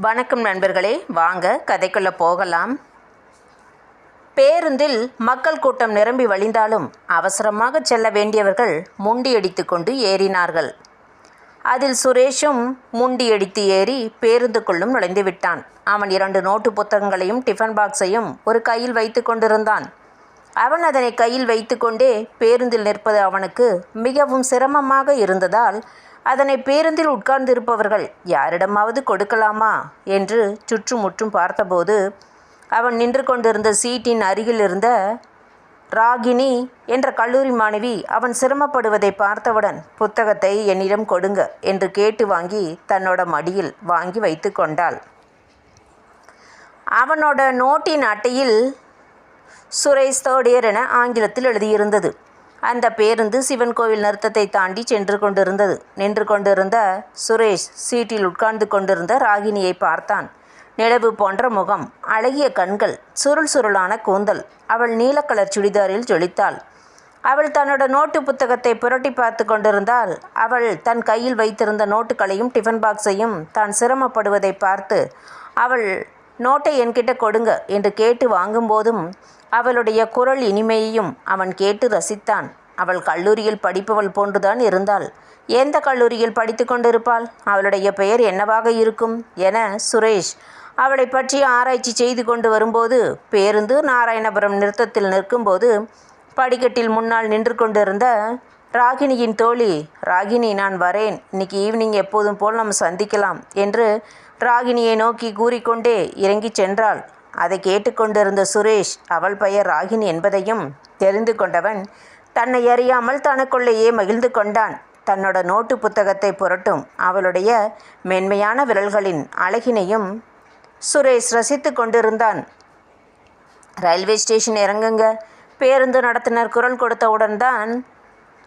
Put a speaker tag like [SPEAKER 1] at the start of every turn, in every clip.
[SPEAKER 1] வணக்கம் நண்பர்களே வாங்க கதைக்குள்ள போகலாம். பேருந்தில் மக்கள் கூட்டம் நிரம்பி வழிந்தாலும் அவசரமாக செல்ல வேண்டியவர்கள் முண்டியடித்து கொண்டு ஏறினார்கள். அதில் சுரேஷும் முண்டியடித்து ஏறி பேருந்துக்குள்ளும் நுழைந்து விட்டான். அவன் இரண்டு நோட்டு புத்தகங்களையும் டிஃபன் பாக்ஸையும் ஒரு கையில் வைத்து கொண்டிருந்தான். அவன் அதனை கையில் வைத்துக்கொண்டே பேருந்தில் நிற்பது அவனுக்கு மிகவும் சிரமமாக இருந்ததால் அதனை பேருந்தில் உட்கார்ந்திருப்பவர்கள் யாரிடமாவது கொடுக்கலாமா? என்று சுற்றுமுற்றும் பார்த்தபோது அவன் நின்று கொண்டிருந்த சீட்டின் அருகில் இருந்த ராகினி என்ற கல்லூரி மாணவி அவன் சிரமப்படுவதை பார்த்தவுடன் புத்தகத்தை என்னிடம் கொடுங்க என்று கேட்டு வாங்கி தன்னோட மடியில் வாங்கி வைத்து கொண்டாள். அவனோட நோட்டின் அட்டையில் சுரேஷ் தேர்ட் இயர் என ஆங்கிலத்தில் எழுதியிருந்தது. அந்த பேருந்து சிவன் கோவில் நிறுத்தத்தை தாண்டி சென்று கொண்டிருந்தது. நின்று கொண்டிருந்த சுரேஷ் சீட்டில் உட்கார்ந்து கொண்டிருந்த ராகினியை பார்த்தான். நிலவு போன்ற முகம் அழகிய கண்கள் சுருள் சுருளான கூந்தல். அவள் நீலக்கலர் சுடிதாரில் ஜொலித்தாள். அவள் தன்னோட நோட்டு புத்தகத்தை புரட்டி பார்த்து கொண்டிருந்தால் அவள் தன் கையில் வைத்திருந்த நோட்டுகளையும் டிஃபன் பாக்ஸையும் தான் சிரமப்படுவதை பார்த்து அவள் நோட்டை என்கிட்ட கொடுங்க என்று கேட்டு வாங்கும்போதும் அவளுடைய குரல் இனிமையையும் அவன் கேட்டு ரசித்தான். அவள் கல்லூரியில் படிப்பவள் போன்றுதான் இருந்தாள். எந்த கல்லூரியில் படித்து கொண்டிருப்பாள்? அவளுடைய பெயர் என்னவாக இருக்கும் என சுரேஷ் அவளை பற்றி ஆராய்ச்சி செய்து கொண்டு வரும்போது பேருந்து நாராயணபுரம் நிறுத்தத்தில் நிற்கும்போது படிக்கட்டில் முன்னால் நின்று கொண்டிருந்த ராகினியின் தோழி ராகினி நான் வரேன். இன்னைக்கு ஈவினிங் எப்போதும் போல் நம்ம சந்திக்கலாம் என்று ராகினியை நோக்கி கூறிக்கொண்டே இறங்கிச் சென்றாள். அதை கேட்டுக்கொண்டிருந்த சுரேஷ் அவள் பெயர் ராகினி என்பதையும் தெரிந்து கொண்டவன் தன்னை அறியாமல் தனக்குள்ளேயே மகிழ்ந்து கொண்டான். தன்னோட நோட்டு புத்தகத்தை புரட்டும் அவளுடைய மென்மையான விரல்களின் அழகினையும் சுரேஷ் ரசித்து கொண்டிருந்தான். ரயில்வே ஸ்டேஷன் இறங்குங்க பேருந்து நடத்தினர் குரல் கொடுத்தவுடன் தான்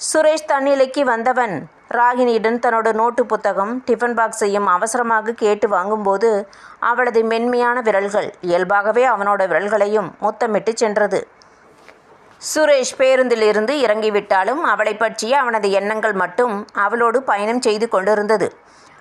[SPEAKER 1] சுரேஷ் தன்னிலைக்கு வந்தவன். ராகினியுடன் தன்னோட நோட்டு புத்தகம் டிஃபன் பாக்ஸையும் அவசரமாக கேட்டு வாங்கும்போது அவளது மென்மையான விரல்கள் இயல்பாகவே அவனோட விரல்களையும் முத்தமிட்டு சென்றது. சுரேஷ் பேருந்தில் இருந்து இறங்கிவிட்டாலும் அவளை பற்றிய அவனது எண்ணங்கள் மட்டும் அவளோடு பயணம் செய்து கொண்டிருந்தது.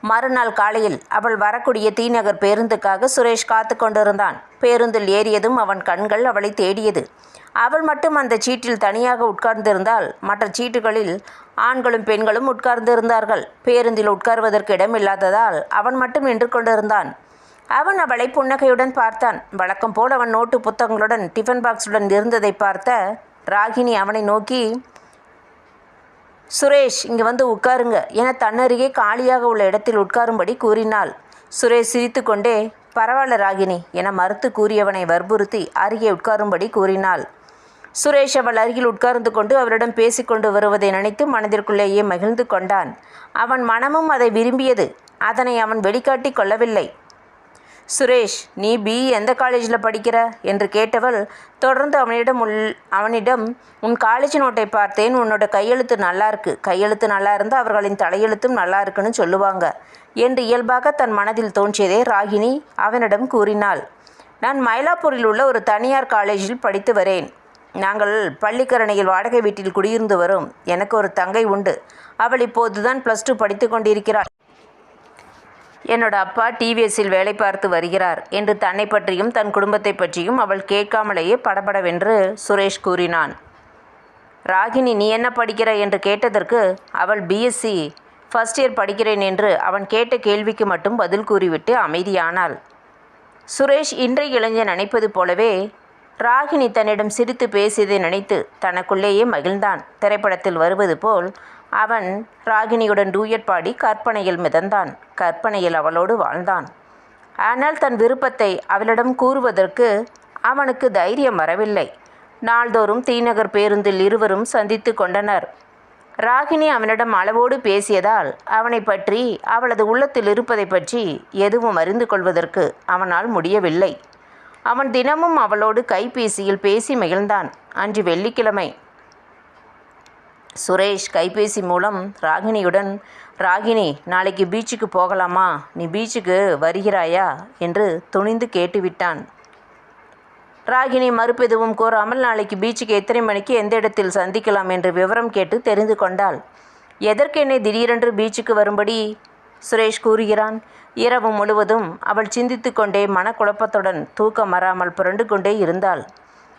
[SPEAKER 1] மறுநாள் காலையில் அவள் வரக்கூடிய தீநகர் பேருந்துக்காக சுரேஷ் காத்து கொண்டிருந்தான். பேருந்தில் ஏறியதும் அவன் கண்கள் அவளை தேடியது. அவள் மட்டும் அந்த சீட்டில் தனியாக உட்கார்ந்திருந்தால் மற்ற சீட்டுகளில் ஆண்களும் பெண்களும் உட்கார்ந்திருந்தார்கள். பேருந்தில் உட்கார்வதற்கு இடமில்லாததால் அவன் மட்டும் நின்று கொண்டிருந்தான். அவன் அவளை புன்னகையுடன் பார்த்தான். வழக்கம் போல் அவன் நோட்டு புத்தகங்களுடன் டிஃபன் பாக்ஸுடன் இருந்ததை பார்த்த ராகினி அவனை நோக்கி சுரேஷ் இங்கே வந்து உட்காருங்க என தன்னருகே காலியாக உள்ள இடத்தில் உட்காரும்படி கூறினாள். சுரேஷ் சிரித்துக்கொண்டே பரவாயில்ல ராகினி என மறுத்து கூறியவனை வற்புறுத்தி அருகே உட்காரும்படி கூறினாள். சுரேஷ் அவள் அருகில் உட்கார்ந்து கொண்டு அவரிடம் பேசிக்கொண்டு வருவதை நினைத்து மனதிற்குள்ளேயே மகிழ்ந்து கொண்டான். அவன் மனமும் அதை விரும்பியது. அதனை அவன் வெளிக்காட்டி கொள்ளவில்லை. சுரேஷ் நீ பி எந்த காலேஜில் படிக்கிற? என்று கேட்டவள் தொடர்ந்து அவனிடம் உள் அவனிடம் உன் காலேஜ் நோட்டை பார்த்தேன். உன்னோட கையெழுத்து நல்லா இருக்கு. கையெழுத்து நல்லா இருந்தால் அவர்களின் தலையெழுத்தும் நல்லா இருக்குன்னு சொல்லுவாங்க என்று இயல்பாக தன் மனதில் தோன்றியதே ராகினி அவனிடம் கூறினாள். நான் மயிலாப்பூரில் உள்ள ஒரு தனியார் காலேஜில் படித்து வரேன். நாங்கள் பள்ளிக்கரணையில் வாடகை வீட்டில் குடியிருந்து வரும். எனக்கு ஒரு தங்கை உண்டு. அவள் இப்போதுதான் ப்ளஸ் டூ படித்து கொண்டிருக்கிறாள். என்னோட அப்பா டிவிஎஸ்ஸில் வேலை பார்த்து வருகிறார் என்று தன்னை பற்றியும் தன் குடும்பத்தை பற்றியும் அவள் கேட்காமலேயே படபடவென்று சுரேஷ் கூறினான். ராகினி நீ என்ன படிக்கிற என்று கேட்டதற்கு அவள் பிஎஸ்சி ஃபர்ஸ்ட் இயர் படிக்கிறேன் என்று அவன் கேட்ட கேள்விக்கு மட்டும் பதில் கூறிவிட்டு அமைதியானாள். சுரேஷ் இன்றைய இளைஞன் நினைப்பது போலவே ராகினி தன்னிடம் சிரித்து பேசியதை நினைத்து தனக்குள்ளேயே மகிழ்ந்தான். திரைப்படத்தில் வருவது போல் அவன் ராகினியுடன் டூயட் பாடி கற்பனையில் மிதந்தான். கற்பனையில் அவளோடு வாழ்ந்தான். ஆனால் தன் விருப்பத்தை அவளிடம் கூறுவதற்கு அவனுக்கு தைரியம் வரவில்லை. நாள்தோறும் தீநகர் பேருந்தில் இருவரும் சந்தித்து கொண்டனர். ராகினி அவனிடம் அளவோடு பேசியதால் அவனை பற்றி அவளது உள்ளத்தில் இருப்பதை பற்றி எதுவும் அறிந்து கொள்வதற்கு அவனால் முடியவில்லை. அவன் தினமும் அவளோடு கைபேசியில் பேசி மகிழ்ந்தான். அன்று வெள்ளிக்கிழமை. சுரேஷ் கைபேசி மூலம் ராகினியுடன் ராகினி நாளைக்கு பீச்சுக்கு போகலாமா? நீ பீச்சுக்கு வருகிறாயா? என்று துணிந்து கேட்டுவிட்டான். ராகினி மறுப்பெதுவும் கூறாமல் நாளைக்கு பீச்சுக்கு எத்தனை மணிக்கு எந்த இடத்தில் சந்திக்கலாம்? என்று விவரம் கேட்டு தெரிந்து கொண்டாள். எதற்கு என்னை திடீரென்று பீச்சுக்கு வரும்படி? சுரேஷ் கூறுகிறான். இரவு முழுவதும் அவள் சிந்தித்து கொண்டே மனக்குழப்பத்துடன் தூக்கம் வராமல் புரண்டு கொண்டே இருந்தாள்.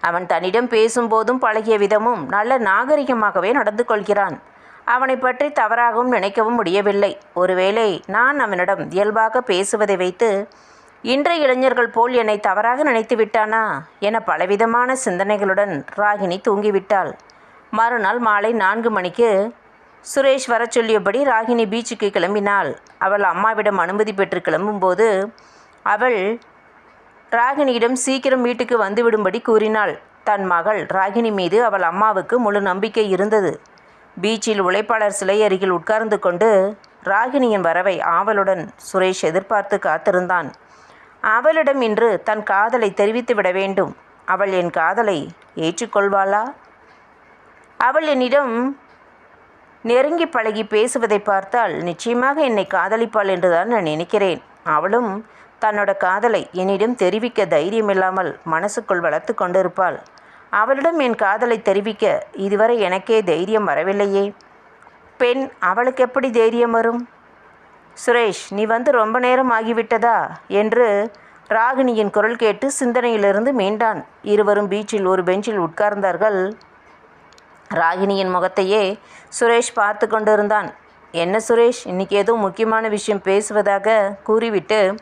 [SPEAKER 1] அவன் தன்னிடம் பேசும்போதும் பழகிய விதமும் நல்ல நாகரிகமாகவே நடந்து கொள்கிறான். அவனை பற்றி தவறாகவும் நினைக்கவும் முடியவில்லை. ஒருவேளை நான் அவனிடம் இயல்பாக பேசுவதை வைத்து இன்றைய இளைஞர்கள் போல் என்னை தவறாக நினைத்து விட்டானா? என பலவிதமான சிந்தனைகளுடன் ராகினி தூங்கிவிட்டாள். மறுநாள் மாலை நான்கு மணிக்கு சுரேஷ் வர சொல்லியபடி ராகினி பீச்சுக்கு கிளம்பினாள். அவள் அம்மாவிடம் அனுமதி பெற்று கிளம்பும்போது அவள் ராகினியிடம் சீக்கிரம் வீட்டுக்கு வந்துவிடும்படி கூறினாள். தன் மகள் ராகினி மீது அவள் அம்மாவுக்கு முழு நம்பிக்கை இருந்தது. பீச்சில் உழைப்பாளர் சிலை அருகில் உட்கார்ந்து கொண்டு ராகினியின் வரவை ஆவலுடன் சுரேஷ் எதிர்பார்த்து காத்திருந்தான். அவளிடம் இன்று தன் காதலை தெரிவித்து விட வேண்டும். அவள் என் காதலை ஏற்றுக்கொள்வாளா? அவள் என்னிடம் நெருங்கி பழகி பேசுவதை பார்த்தால் நிச்சயமாக என்னை காதலிப்பாள் என்றுதான் நான் நினைக்கிறேன். அவளும் தன்னோட காதலை என்னிடம் தெரிவிக்க தைரியமில்லாமல் மனசுக்குள் வளர்த்து கொண்டிருப்பாள். அவளிடம் என் காதலை தெரிவிக்க இதுவரை எனக்கே தைரியம் வரவில்லையே. பெண் அவளுக்கு எப்படி தைரியம் வரும்? சுரேஷ் நீ வந்து ரொம்ப நேரம் ஆகிவிட்டதா? என்று ராகினியின் குரல் கேட்டு சிந்தனையிலிருந்து மீண்டான். இருவரும் பீச்சில் ஒரு பெஞ்சில் உட்கார்ந்தார்கள். ராகினியின் முகத்தையே சுரேஷ் பார்த்து கொண்டிருந்தான். என்ன சுரேஷ் இன்னைக்கு ஏதோ முக்கியமான விஷயம் பேசுவதாக கூறிவிட்டு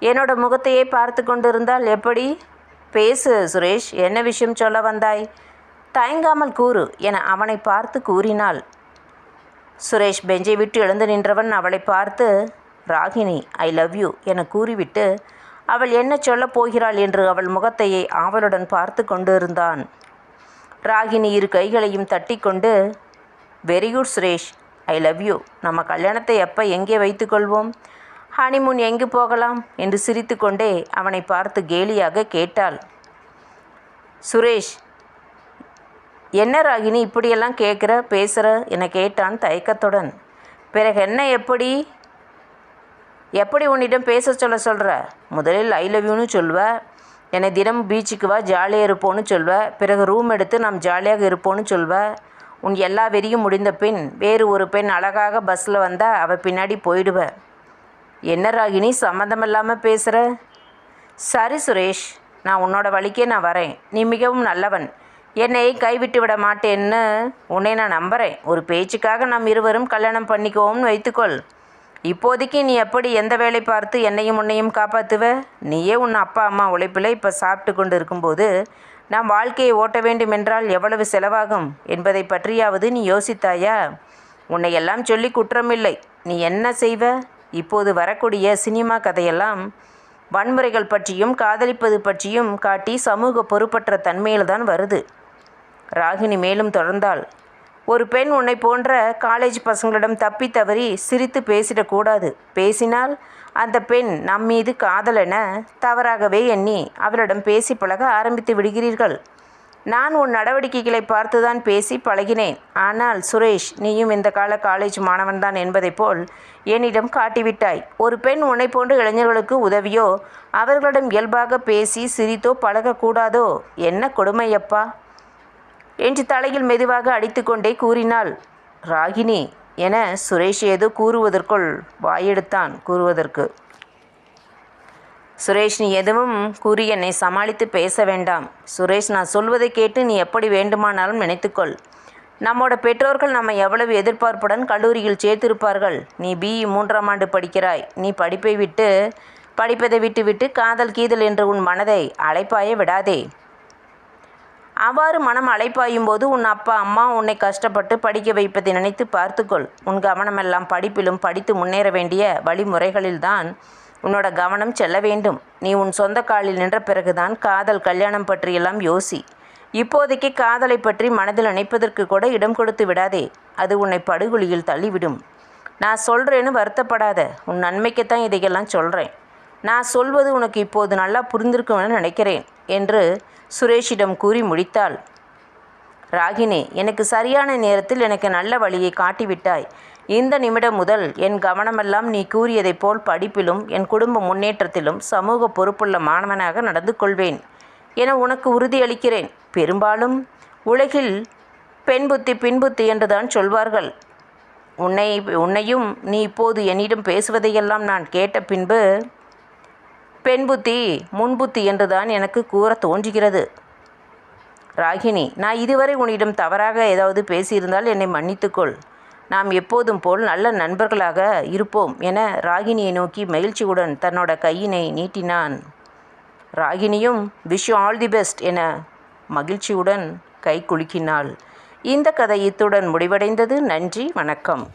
[SPEAKER 1] என்னோட முகத்தையே பார்த்து கொண்டிருந்தால் எப்படி? பேசு சுரேஷ் என்ன விஷயம் சொல்ல வந்தாய்? தயங்காமல் கூறு என அவனை பார்த்து கூறினாள். சுரேஷ் பெஞ்சை விட்டு எழுந்து நின்றவன் அவளை பார்த்து ராகினி ஐ லவ் யூ என கூறிவிட்டு அவள் என்ன சொல்லப் போகிறாள்? என்று அவள் முகத்தையே ஆவலுடன் பார்த்து கொண்டிருந்தான். ராகினி இரு கைகளையும் தட்டிக்கொண்டு very good Suresh I love you நம்ம கல்யாணத்தை எப்போ எங்கே வைத்துக்கொள்வோம் ஹனிமூன் எங்கு போகலாம்? என்று சிரித்துக்கொண்டே அவனை பார்த்து கேலியாக கேட்டாள். சுரேஷ் என்ன ராகினி இப்படியெல்லாம் கேட்குற பேசுகிற என கேட்டான் தயக்கத்துடன். பிறகு என்ன எப்படி எப்படி உன்னிடம் பேச சொல்ல சொல்கிற முதலில் ஐ லவ் யூன்னு சொல்வ. என்னை தினம் பீச்சுக்கு வா ஜாலியாக இருப்போன்னு சொல்வ. பிறகு ரூம் எடுத்து நாம் ஜாலியாக இருப்போன்னு சொல்வ. உன் எல்லா வெறியும் முடிந்த பின் வேறு ஒரு பெண் அழகாக பஸ்ஸில் வந்தால் அவள் பின்னாடி போயிடுவ. என்ன ராகினி சம்மந்தமில்லாமல் பேசுகிற சரி சுரேஷ் நான் உன்னோட வழிக்கே நான் வரேன். நீ மிகவும் நல்லவன். என்னை கைவிட்டு விட மாட்டேன்னு உன்னை நான் நம்புகிறேன் ஒரு பேச்சுக்காக நாம் இருவரும் கல்யாணம் பண்ணிக்குவோம்னு வைத்துக்கொள். இப்போதைக்கு நீ எப்படி எந்த வேலை பார்த்து என்னையும் உன்னையும் காப்பாற்றுவ நீயே உன் அப்பா அம்மா உழைப்பில் இப்போ சாப்பிட்டு கொண்டு இருக்கும்போது நாம் வாழ்க்கையை ஓட்ட வேண்டும் என்றால் எவ்வளவு செலவாகும்? என்பதை பற்றியாவது நீ யோசித்தாயா? உன்னை எல்லாம் சொல்லி குற்றமில்லை. நீ என்ன செய்வ? இப்போது வரக்கூடிய சினிமா கதையெல்லாம் வன்முறைகள் பற்றியும் காதலிப்பது பற்றியும் காட்டி சமூக பொறுப்பற்ற தன்மையில்தான் வருது. ராகினி மேலும் தொடர்ந்தாள். ஒரு பெண் உன்னை போன்ற காலேஜ் பசங்களிடம் தப்பி தவறி சிரித்து பேசிடக்கூடாது. பேசினால் அந்த பெண் நம் மீது காதலென தவறாகவே எண்ணி அவளிடம் பேசி பழக ஆரம்பித்து விடுகிறீர்கள். நான் உன் நடவடிக்கைகளை பார்த்துதான் பேசி பழகினேன். ஆனால் சுரேஷ் நீயும் இந்த கால காலேஜ் மாணவன்தான் என்பதைப் போல் என்னிடம் காட்டிவிட்டாய். ஒரு பெண் உன்னை போன்ற இளைஞர்களுக்கு உதவியோ அவர்களிடம் இயல்பாக பேசி சிரித்தோ பழகக்கூடாதோ? என்ன கொடுமையப்பா? என்று தலையில் மெதுவாக அடித்துக்கொண்டே கூறினாள். ராகினி என சுரேஷ் ஏதோ கூறுவதற்குள் வாயெடுத்தான் கூறுவதற்கு. சுரேஷ் நீ எதுவும் கூறி என்னை சமாளித்து பேச வேண்டாம். சுரேஷ் நான் சொல்வதை கேட்டு நீ எப்படி வேண்டுமானாலும் நினைத்துக்கொள். நம்மோட பெற்றோர்கள் நம்ம எவ்வளவு எதிர்பார்ப்புடன் கல்லூரியில் சேர்த்திருப்பார்கள். நீ பிஇ e. மூன்றாம் ஆண்டு படிக்கிறாய். நீ படிப்பை விட்டு படிப்பதை விட்டுவிட்டு காதல் கீதல் என்று உன் மனதை அழைப்பாய விடாதே. அவ்வாறு மனம் அலைப்பாயும் போது உன் அப்பா அம்மா உன்னை கஷ்டப்பட்டு படிக்க வைப்பதை நினைத்து பார்த்துக்கொள். உன் கவனமெல்லாம் படிப்பிலும் படித்து முன்னேற வேண்டிய வழிமுறைகளில்தான் உன்னோட கவனம் செல்ல வேண்டும். நீ உன் சொந்த காலில் நின்ற பிறகுதான் காதல் கல்யாணம் பற்றியெல்லாம் யோசி. இப்போதைக்கு காதலை பற்றி மனதில் நினைப்பதற்கு கூட இடம் கொடுத்து விடாதே. அது உன்னை படுகொலியில் தள்ளிவிடும். நான் சொல்கிறேன்னு வருத்தப்படாத. உன் நன்மைக்குத்தான் இதையெல்லாம் சொல்கிறேன் நான் சொல்வது உனக்கு இப்போது நல்லா புரிந்திருக்கும்னு நினைக்கிறேன் என்று சுரேஷிடம் கூறி முடித்தாள். ராகினி எனக்கு சரியான நேரத்தில் எனக்கு நல்ல வழியை காட்டிவிட்டாய். இந்த நிமிடம் முதல் என் கவனமெல்லாம் நீ கூறியதைப் போல் படிப்பிலும் என் குடும்ப முன்னேற்றத்திலும் சமூக பொறுப்புள்ள மாணவனாக நடந்து கொள்வேன் என உனக்கு உறுதியளிக்கிறேன். பெரும்பாலும் உலகில் பெண் புத்தி பின்புத்தி என்றுதான் சொல்வார்கள். உன்னை உன்னையும் நீ இப்போது என்னிடம் பேசுவதையெல்லாம் நான் கேட்ட பின்பு பெண் புத்தி முன்புத்தி என்றுதான் எனக்கு கூற தோன்றுகிறது. ராகினி நான் இதுவரை உன்னிடம் தவறாக ஏதாவது பேசியிருந்தால் என்னை மன்னித்துக்கொள். நாம் எப்போதும் போல் நல்ல நண்பர்களாக இருப்போம் என ராகினியை நோக்கி மகிழ்ச்சியுடன் தன்னோட கையினை நீட்டினான். ராகினியும் விஷ் ஆல் தி பெஸ்ட் என மகிழ்ச்சியுடன் கை குலுக்கினாள். இந்த கதை இத்துடன் முடிவடைந்தது. நன்றி வணக்கம்.